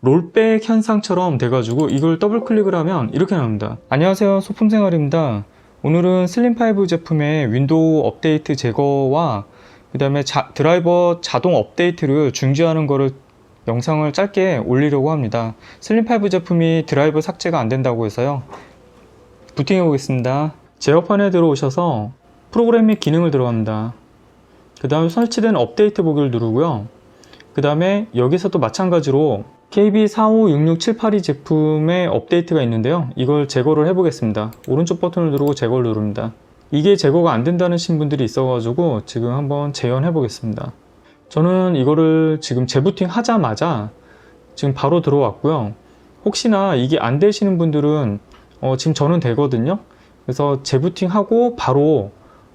롤백 현상처럼 돼가지고 이걸 더블 클릭을 하면 이렇게 나옵니다. 안녕하세요. 소품생활입니다. 오늘은 슬림5 제품의 윈도우 업데이트 제거와 그 다음에 드라이버 자동 업데이트를 중지하는 거를 영상을 짧게 올리려고 합니다. 슬림5 제품이 드라이버 삭제가 안 된다고 해서요. 부팅해 보겠습니다. 제어판에 들어오셔서 프로그램 및 기능을 들어갑니다. 그 다음에 설치된 업데이트 보기를 누르고요. 그 다음에 여기서도 마찬가지로 KB456678이 제품의 업데이트가 있는데요. 이걸 제거를 해 보겠습니다. 오른쪽 버튼을 누르고 제거를 누릅니다. 이게 제거가 안 된다는 신분들이 있어 가지고 지금 한번 재현해 보겠습니다. 저는 이거를 지금 재부팅 하자마자 지금 바로 들어왔고요. 혹시나 이게 안 되시는 분들은 어, 지금 저는 되거든요. 그래서 재부팅하고 바로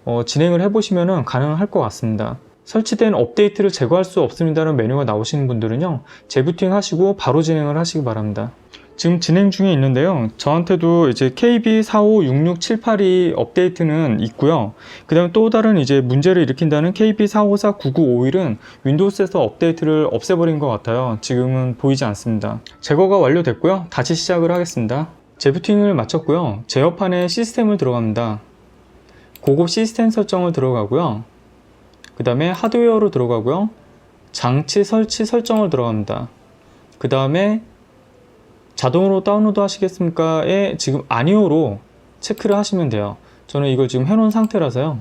어, 진행을 해보시면 가능할 것 같습니다. 설치된 업데이트를 제거할 수 없습니다라는 메뉴가 나오시는 분들은요, 재부팅 하시고 바로 진행을 하시기 바랍니다. 지금 진행 중에 있는데요. 저한테도 이제 KB456678이 업데이트는 있고요. 그 다음에 또 다른 이제 문제를 일으킨다는 KB454991은 윈도우스에서 업데이트를 없애버린 것 같아요. 지금은 보이지 않습니다. 제거가 완료됐고요. 다시 시작을 하겠습니다. 재부팅을 마쳤고요. 제어판에 시스템을 들어갑니다. 고급 시스템 설정을 들어가고요. 그 다음에 하드웨어로 들어가고요. 장치 설치 설정을 들어갑니다. 그 다음에 자동으로 다운로드 하시겠습니까?에 지금 아니오로 체크를 하시면 돼요. 저는 이걸 지금 해놓은 상태라서요.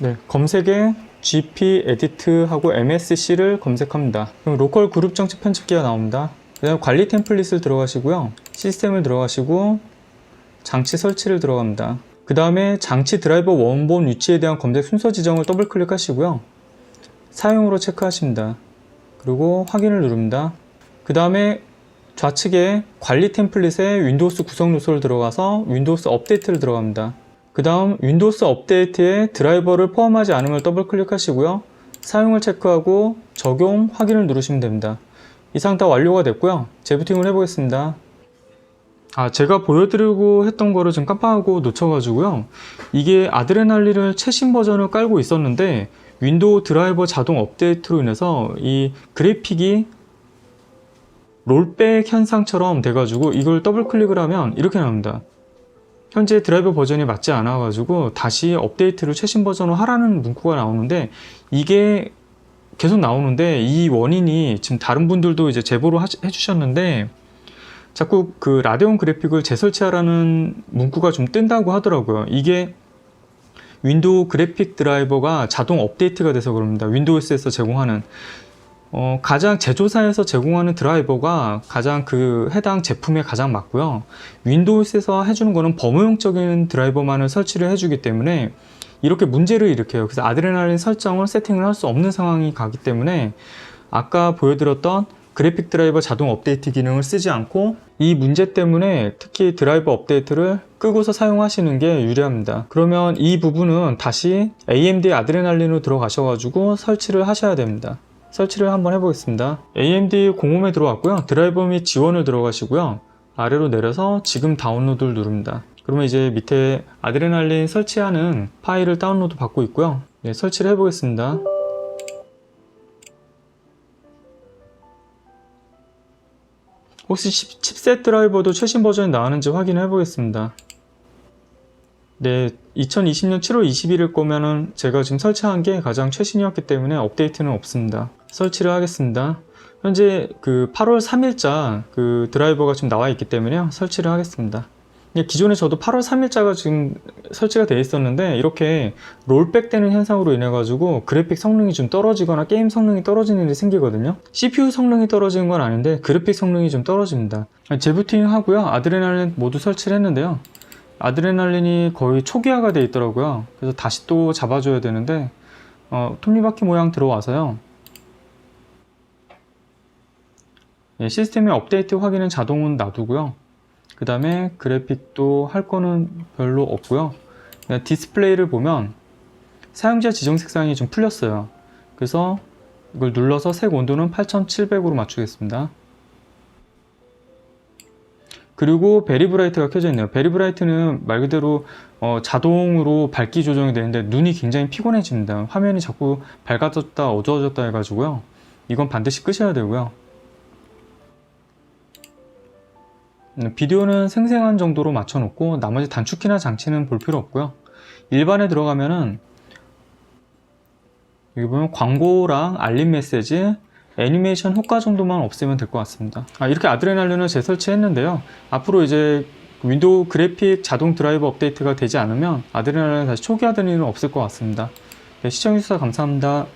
네, 검색에 gp 에디트 하고 msc를 검색합니다. 그럼 로컬 그룹 정치 편집기가 나옵니다. 그 다음에 관리 템플릿을 들어가시고요. 시스템을 들어가시고 장치 설치를 들어갑니다. 그 다음에 장치 드라이버 원본 위치에 대한 검색 순서 지정을 더블 클릭하시고요. 사용으로 체크하십니다. 그리고 확인을 누릅니다. 그 다음에 좌측에 관리 템플릿에 윈도우스 구성 요소를 들어가서 윈도우스 업데이트를 들어갑니다. 그 다음 윈도우스 업데이트에 드라이버를 포함하지 걸 더블 클릭하시고요. 사용을 체크하고 적용 확인을 누르시면 됩니다. 이상 다 완료가 됐고요. 재부팅을 해보겠습니다. 아, 제가 보여드리고 했던 거를 좀 깜빡하고 놓쳐가지고요. 이게 아드레날린을 최신 버전을 깔고 있었는데 윈도우 드라이버 자동 업데이트로 인해서 이 그래픽이 롤백 현상처럼 돼가지고 이걸 더블 클릭을 하면 이렇게 나옵니다. 현재 드라이버 버전이 맞지 않아가지고 다시 업데이트를 최신 버전으로 하라는 문구가 나오는데 이게 계속 나오는데 이 원인이 지금 다른 분들도 이제 제보를 해주셨는데 자꾸 그 라데온 그래픽을 재설치하라는 문구가 좀 뜬다고 하더라고요. 이게 윈도우 그래픽 드라이버가 자동 업데이트가 돼서 그럽니다. 윈도우스에서 제공하는 어, 가장 제조사에서 제공하는 드라이버가 가장 그 해당 제품에 가장 맞고요. 윈도우스에서 해주는 거는 범용적인 드라이버만을 설치를 해주기 때문에 이렇게 문제를 일으켜요. 그래서 아드레날린 설정을 세팅을 할 수 없는 상황이 가기 때문에 아까 보여드렸던 그래픽 드라이버 자동 업데이트 기능을 쓰지 않고 이 문제 때문에 특히 드라이버 업데이트를 끄고서 사용하시는 게 유리합니다. 그러면 이 부분은 다시 AMD 아드레날린으로 들어가셔가지고 설치를 하셔야 됩니다. 설치를 한번 해보겠습니다. AMD 공홈에 들어왔고요. 드라이버 및 지원을 들어가시고요. 아래로 내려서 지금 다운로드를 누릅니다. 그러면 이제 밑에 아드레날린 설치하는 파일을 다운로드 받고 있고요. 네, 설치를 해보겠습니다. 혹시 칩- 칩셋 드라이버도 최신 버전이 나왔는지 확인해 보겠습니다. 네, 2020년 7월 21일 거면은 제가 지금 설치한 게 가장 최신이었기 때문에 업데이트는 없습니다. 설치를 하겠습니다. 현재 그 8월 3일자 그 드라이버가 지금 나와 있기 때문에요. 설치를 하겠습니다. 예, 기존에 저도 8월 3일자가 지금 설치가 되어 있었는데 이렇게 롤백 되는 현상으로 인해 가지고 그래픽 성능이 좀 떨어지거나 게임 성능이 떨어지는 일이 생기거든요. CPU 성능이 떨어지는 건 아닌데 그래픽 성능이 좀 떨어집니다. 재부팅 하고요. 아드레날린 모두 설치를 했는데요. 아드레날린이 거의 초기화가 되어 있더라고요. 그래서 다시 또 잡아줘야 되는데 어, 톱니바퀴 모양 들어와서요. 예, 시스템의 업데이트 확인은 자동은 놔두고요 그 다음에 그래픽도 할 거는 별로 없고요. 그냥 디스플레이를 보면 사용자 지정 색상이 좀 풀렸어요. 그래서 이걸 눌러서 색 온도는 8700으로 맞추겠습니다. 그리고 베리브라이트가 켜져 있네요. 베리브라이트는 말 그대로 어, 자동으로 밝기 조정이 되는데 눈이 굉장히 피곤해집니다. 화면이 자꾸 밝아졌다 어두워졌다 해가지고요. 이건 반드시 끄셔야 되고요. 비디오는 생생한 정도로 맞춰놓고 나머지 단축키나 장치는 볼 필요 없고요. 일반에 들어가면은 여기 보면 광고랑 알림 메시지, 애니메이션 효과 정도만 없애면 될 것 같습니다. 아, 이렇게 아드레날린을 재설치했는데요. 앞으로 이제 윈도우 그래픽 자동 드라이버 업데이트가 되지 않으면 아드레날린 다시 초기화되는 일은 없을 것 같습니다. 네, 시청해주셔서 감사합니다.